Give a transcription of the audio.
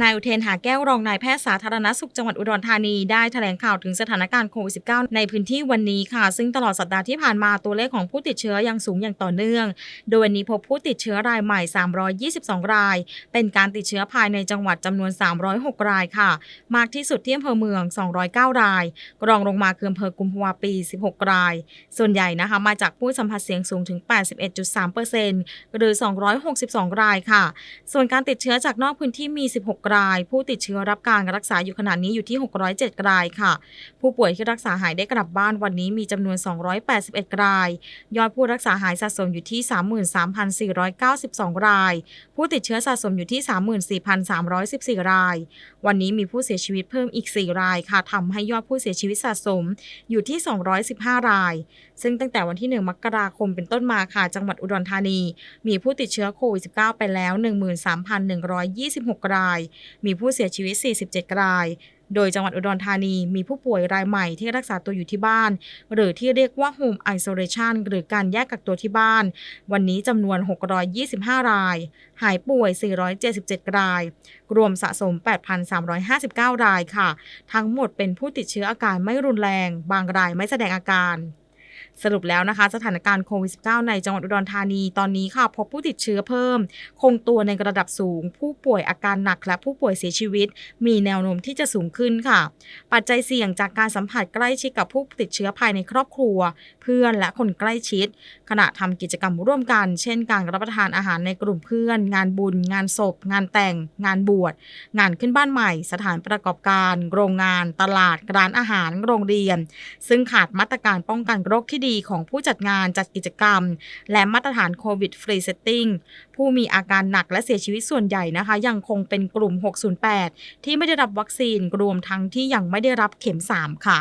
นายอุเทนหาแก้วรองนายแพทย์สาธารณสุขจังหวัดอุดรธานีได้แถลงข่าวถึงสถานการณ์โควิด -19 ในพื้นที่วันนี้ค่ะ ซึ่งตลอดสัปดาห์ที่ผ่านมาตัวเลขของผู้ติดเชื้อยังสูงอย่างต่อเนื่อง โดยวันนี้พบผู้ติดเชื้อรายใหม่ 322 ราย เป็นการติดเชื้อภายในจังหวัดจำนวน 306 รายค่ะ มากที่สุดที่อำเภอเมือง 209 ราย รองลงมาคืออำเภอกุมภาวะปี 16 ราย ส่วนใหญ่นะคะมาจากผู้สัมผัสเสียงสูงถึง 81.3%หรือ 262 รายค่ะ ส่วนการติดเชื้อจากนอกพื้นที่มี 16ราย ผู้ติดเชื้อรับการรักษาอยู่ขณะนี้อยู่ที่ 607 รายค่ะ ผู้ป่วยที่รักษาหายได้กลับบ้านวันนี้มีจำนวน 281 ราย ยอดผู้รักษาหายสะสมอยู่ที่ 33,492 ราย ผู้ติดเชื้อสะสมอยู่ที่ 34,314 ราย วันนี้มีผู้เสียชีวิตเพิ่มอีก 4 รายค่ะทำให้ยอดผู้เสียชีวิตสะสมอยู่ที่ 215 ราย ซึ่งตั้งแต่วันที่ 1 มกราคมเป็นต้นมาค่ะ จังหวัดอุดรธานี มีผู้ติดเชื้อโควิด -19 ไปแล้ว 13,126 รายมีผู้เสียชีวิต 47 ราย โดยจังหวัดอุดรธานีมีผู้ป่วยรายใหม่ที่รักษาตัวอยู่ที่บ้าน หรือที่เรียกว่า Home Isolation หรือการแยกกักตัวที่บ้าน วันนี้จำนวน 625 ราย หายป่วย 477 ราย รวมสะสม 8,359 รายค่ะ ทั้งหมดเป็นผู้ติดเชื้ออาการไม่รุนแรง บางรายไม่แสดงอาการ สรุปแล้วนะคะ สถานการณ์โควิด -19 ในจังหวัดอุดรธานีตอนนี้ค่ะ พบผู้ติดเชื้อเพิ่ม คงตัวในระดับสูง ผู้ป่วยอาการหนักและผู้ป่วยเสียชีวิต มีแนวโน้มที่จะสูงขึ้นค่ะ ปัจจัยเสี่ยงจากการสัมผัสใกล้ชิดกับผู้ติดเชื้อภายในครอบครัว เพื่อนและคนใกล้ชิด ขณะทำกิจกรรมร่วมกัน เช่น การรับประทานอาหารในกลุ่มเพื่อน งานบุญ งานศพ งานแต่ง งานบวช งานขึ้นบ้านใหม่ สถานประกอบการ โรงงาน ตลาด ร้านอาหาร โรงเรียน ซึ่งขาดมาตรการป้องกันโรคที่ดีของผู้จัดงานจัดกิจกรรม และมาตรฐานโควิดฟรีเซตติ้งผู้มีอาการหนักและเสียชีวิตส่วนใหญ่นะคะ ยังคงเป็นกลุ่ม 608 ที่ไม่ได้รับวัคซีนรวมทั้งที่ยังไม่ได้รับเข็ม 3 ค่ะ